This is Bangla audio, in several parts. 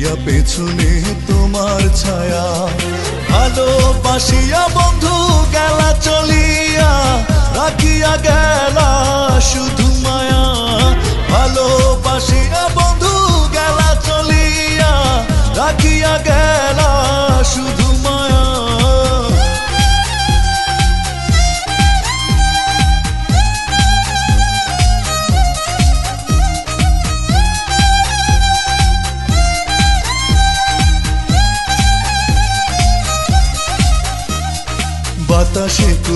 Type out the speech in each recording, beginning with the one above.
ফেলিয়া পেছনে তোমার ছায়া। ভালোবাসিয়া বন্ধু গেলা চলিয়া।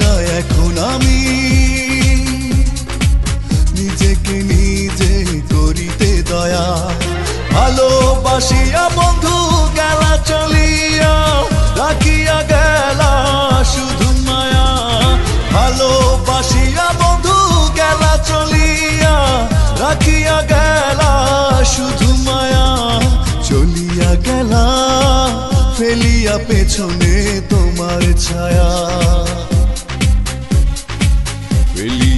না, এখন আমি নিজেকে নিজে করিতে দয়া। ভালোবাসিয়া বন্ধু, গেলা চলিয়া, রাখিয়া গেলা শুধু মায়া। ভালোবাসিয়া বন্ধু, গেলা চলিয়া, রাখিয়া গেলা শুধু মায়া। চলিয়া গেলা, ফেলিয়া পেছনে তোমার ছায়া।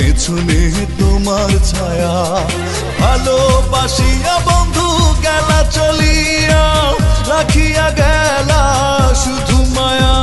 পেছনে তোমার ছায়া। ভালোবাসিয়া বন্ধু গেলা চলিয়া রাখিয়া গেলা শুধু মায়া।